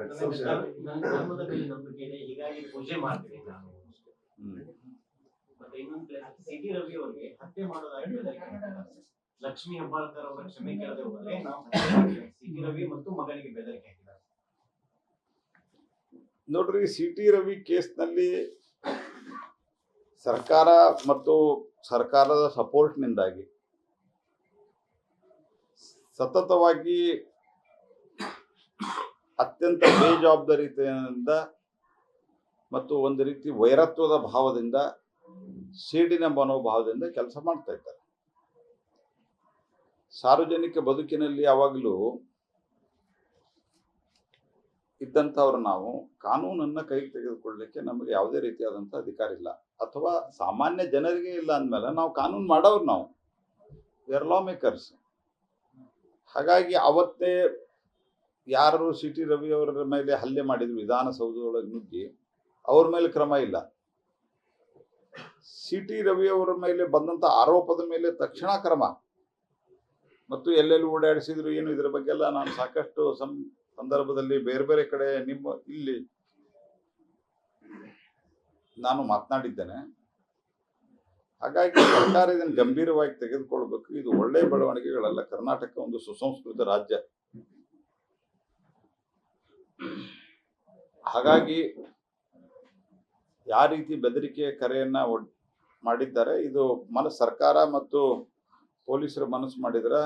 ನನಗೆ ಧರ್ಮ- ನನ್ನ ಧರ್ಮದ ಮೇಲೆ ನಂಬಿಕೆ ಇದೆ. ಹೀಗಾಗಿ ಪೂಜೆ ಮಾಡ್ತೀನಿ ನಾನು. ಮತ್ತೆ ಇನ್ನೊಂದು ಪ್ಲೇಸ್ ಸಿಟಿ ರವಿ ಅವರಿಗೆ ಹತ್ಯೆ ಮಾಡೋದಾಗಿ ಲಕ್ಷ್ಮಿ ಹೆಬ್ಬಾಳ್ಕರ್ ಅವರ ಕ್ಷಮೆ ಕೇಳದೆ ಹೋದ್ರೆ ನಾವು ಸಿಟಿ ರವಿ ಮತ್ತು ಮಗನಿಗೆ ಬೆದರಿಕೆ ಹಾಕಿದ್ದಾರೆ. ನೋಡ್ರಿ ಸಿ ಟಿ ರವಿ ಕೇಸ್ನಲ್ಲಿ ಸರ್ಕಾರ ಮತ್ತು ಸರ್ಕಾರದ ಸಪೋರ್ಟ್ನಿಂದಾಗಿ ಸತತವಾಗಿ ಅತ್ಯಂತ ಬೇಜವಾಬ್ದಾರಿತೆಯಿಂದ ಮತ್ತು ಒಂದು ರೀತಿ ವೈರತ್ವದ ಭಾವದಿಂದ, ಸೀಡಿನ ಮನೋಭಾವದಿಂದ ಕೆಲಸ ಮಾಡ್ತಾ ಇದ್ದಾರೆ. ಸಾರ್ವಜನಿಕ ಬದುಕಿನಲ್ಲಿ ಯಾವಾಗಲೂ ಇದ್ದಂಥವ್ರು ನಾವು, ಕಾನೂನನ್ನ ಕೈಗೆ ತೆಗೆದುಕೊಳ್ಳಲಿಕ್ಕೆ ನಮಗೆ ಯಾವುದೇ ರೀತಿಯಾದಂಥ ಅಧಿಕಾರ ಇಲ್ಲ. ಅಥವಾ ಸಾಮಾನ್ಯ ಜನರಿಗೆ ಇಲ್ಲ ಅಂದಮೇಲೆ ನಾವು ಕಾನೂನು ಮಾಡೋರು ನಾವು. ವಿ ಲಾ ಮೇಕರ್ಸ್ ಹಾಗಾಗಿ ಅವತ್ತೇ ಯಾರು ಸಿ ಟಿ ರವಿ ಅವರ ಮೇಲೆ ಹಲ್ಲೆ ಮಾಡಿದ್ರು, ವಿಧಾನಸೌಧದೊಳಗೆ ನುಗ್ಗಿ, ಅವ್ರ ಮೇಲೆ ಕ್ರಮ ಇಲ್ಲ. ಸಿ ಟಿ ರವಿ ಅವರ ಮೇಲೆ ಬಂದಂಥ ಆರೋಪದ ಮೇಲೆ ತಕ್ಷಣ ಕ್ರಮ. ಮತ್ತು ಎಲ್ಲೆಲ್ಲಿ ಓಡಾಡಿಸಿದ್ರು ಏನು ಇದರ ಬಗ್ಗೆ ಎಲ್ಲ ನಾನು ಸಾಕಷ್ಟು ಸಂ, ಸಂದರ್ಭದಲ್ಲಿ ಬೇರೆ ಬೇರೆ ಕಡೆ ನಿಮ್ಮ ಇಲ್ಲಿ ನಾನು ಮಾತನಾಡಿದ್ದೇನೆ. ಹಾಗಾಗಿ ಸರ್ಕಾರ ಇದನ್ನು ಗಂಭೀರವಾಗಿ ತೆಗೆದುಕೊಳ್ಬೇಕು. ಇದು ಒಳ್ಳೆಯ ಬೆಳವಣಿಗೆಗಳಲ್ಲ. ಕರ್ನಾಟಕ ಒಂದು ಸುಸಂಸ್ಕೃತ ರಾಜ್ಯ. ಹಾಗಾಗಿ ಯಾವ ರೀತಿ ಬೆದರಿಕೆ ಕರೆಯನ್ನ ಮಾಡಿದ್ದಾರೆ, ಇದು ಮನ ಸರ್ಕಾರ ಮತ್ತು ಪೊಲೀಸರು ಮನಸ್ಸು ಮಾಡಿದ್ರ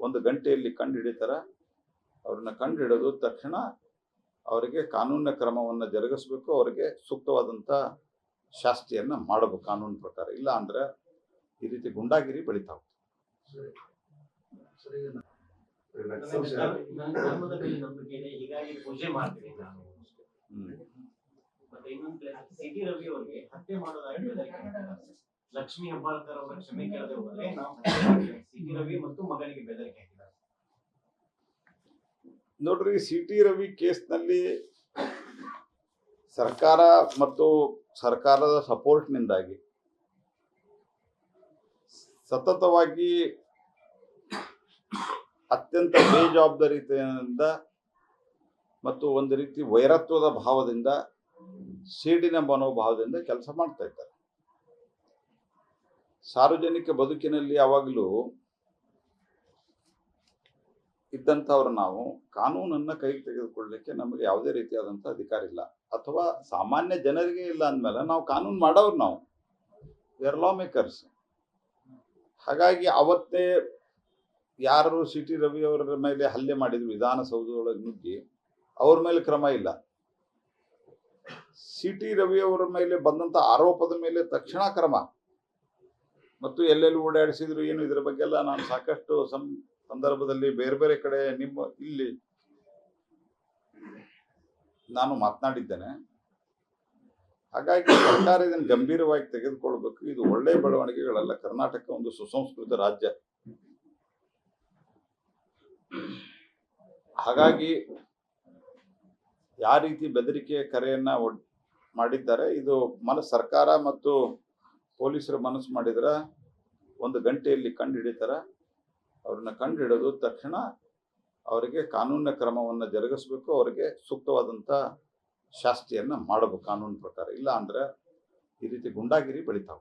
ಒಂದು ಗಂಟೆಯಲ್ಲಿ ಕಂಡು ಹಿಡಿತಾರ. ಅವ್ರನ್ನ ಕಂಡು ಹಿಡಿದು ತಕ್ಷಣ ಅವರಿಗೆ ಕಾನೂನಿನ ಕ್ರಮವನ್ನು ಜರುಗಿಸ್ಬೇಕು, ಅವರಿಗೆ ಸೂಕ್ತವಾದಂಥ ಶಾಸ್ತಿಯನ್ನು ಮಾಡಬೇಕು, ಕಾನೂನು ಪ್ರಕಾರ. ಇಲ್ಲ ಅಂದ್ರೆ ಈ ರೀತಿ ಗುಂಡಾಗಿರಿ ಬೆಳೀತಾ ಹೋಗ್ತದೆ. ನನಗೆ ಧರ್ಮ- ನನ್ನ ಧರ್ಮದ ಮೇಲೆ ನಂಬಿಕೆ ಇದೆ ಹೀಗಾಗಿ ಪೂಜೆ ಮಾಡ್ತೀನಿ ನಾನು. ಮತ್ತೆ ಇನ್ನೊಂದು ಪ್ಲೇಸ್ ಸಿಟಿ ರವಿ ಅವರಿಗೆ ಹತ್ಯೆ ಮಾಡೋದಾಗಿ ಲಕ್ಷ್ಮಿ ಹೆಬ್ಬಾಳ್ಕರ್ ಅವರ ಕ್ಷಮೆ ಕೇಳದೆ ಹೋದರೆ ನಾವು ಹತ್ಯೆ ಸಿಟಿ ರವಿ ಮತ್ತು ಮಗನಿಗೆ ಬೆದರಿಕೆ ಹಾಕಿದ್ದಾರೆ. ನೋಡ್ರಿ ಸಿ ಟಿ ರವಿ ಕೇಸ್ನಲ್ಲಿ ಸರ್ಕಾರ ಮತ್ತು ಸರ್ಕಾರದ ಸಪೋರ್ಟ್ನಿಂದಾಗಿ ಸತತವಾಗಿ ಅತ್ಯಂತ ಬೇಜವಾಬ್ದಾರಿತೆಯಿಂದ ಮತ್ತು ಒಂದು ರೀತಿ ವೈರತ್ವದ ಭಾವದಿಂದ, ಸೀಡಿನ ಮನೋಭಾವದಿಂದ ಕೆಲಸ ಮಾಡ್ತಾ ಇದ್ದಾರೆ. ಸಾರ್ವಜನಿಕ ಬದುಕಿನಲ್ಲಿ ಯಾವಾಗಲೂ ಇದ್ದಂಥವ್ರು ನಾವು ಕಾನೂನನ್ನ ಕೈಗೆ ತೆಗೆದುಕೊಳ್ಳಲಿಕ್ಕೆ ನಮಗೆ ಯಾವುದೇ ರೀತಿಯಾದಂಥ ಅಧಿಕಾರ ಇಲ್ಲ. ಅಥವಾ ಸಾಮಾನ್ಯ ಜನರಿಗೆ ಇಲ್ಲ ಅಂದಮೇಲೆ ನಾವು ಕಾನೂನು ಮಾಡೋರು ನಾವು. ವಿ ಲಾ ಮೇಕರ್ಸ್ ಹಾಗಾಗಿ ಅವತ್ತೇ ಯಾರು ಸಿ ಟಿ ರವಿ ಅವರ ಮೇಲೆ ಹಲ್ಲೆ ಮಾಡಿದ್ರು, ವಿಧಾನಸೌಧದೊಳಗೆ ನುಗ್ಗಿ, ಅವ್ರ ಮೇಲೆ ಕ್ರಮ ಇಲ್ಲ. ಸಿ ಟಿ ರವಿ ಅವರ ಮೇಲೆ ಬಂದಂಥ ಆರೋಪದ ಮೇಲೆ ತಕ್ಷಣ ಕ್ರಮ. ಮತ್ತು ಎಲ್ಲೆಲ್ಲಿ ಓಡಾಡಿಸಿದ್ರು ಏನು ಇದರ ಬಗ್ಗೆ ಎಲ್ಲ ನಾನು ಸಾಕಷ್ಟು ಸಂ, ಸಂದರ್ಭದಲ್ಲಿ ಬೇರೆ ಬೇರೆ ಕಡೆ ನಿಮ್ಮ ಇಲ್ಲಿ ನಾನು ಮಾತನಾಡಿದ್ದೇನೆ. ಹಾಗಾಗಿ ಸರ್ಕಾರ ಇದನ್ನು ಗಂಭೀರವಾಗಿ ತೆಗೆದುಕೊಳ್ಬೇಕು. ಇದು ಒಳ್ಳೆಯ ಬೆಳವಣಿಗೆಗಳಲ್ಲ. ಕರ್ನಾಟಕ ಒಂದು ಸುಸಂಸ್ಕೃತ ರಾಜ್ಯ. ಹಾಗಾಗಿ ಯಾವ ರೀತಿ ಬೆದರಿಕೆ ಕರೆಯನ್ನ ಮಾಡಿದ್ದಾರೆ, ಇದು ಮನ, ಸರ್ಕಾರ ಮತ್ತು ಪೊಲೀಸರು ಮನಸ್ಸು ಮಾಡಿದ್ರ ಒಂದು ಗಂಟೆಯಲ್ಲಿ ಕಂಡು ಹಿಡಿತಾರ. ಅವ್ರನ್ನ ಕಂಡು ಹಿಡಿದು ತಕ್ಷಣ ಅವರಿಗೆ ಕಾನೂನಿನ ಕ್ರಮವನ್ನು ಜರುಗಿಸ್ಬೇಕು, ಅವರಿಗೆ ಸೂಕ್ತವಾದಂಥ ಶಾಸ್ತಿಯನ್ನು ಮಾಡಬೇಕು, ಕಾನೂನು ಪ್ರಕಾರ. ಇಲ್ಲ ಅಂದ್ರೆ ಈ ರೀತಿ ಗುಂಡಾಗಿರಿ ಬೆಳೀತಾ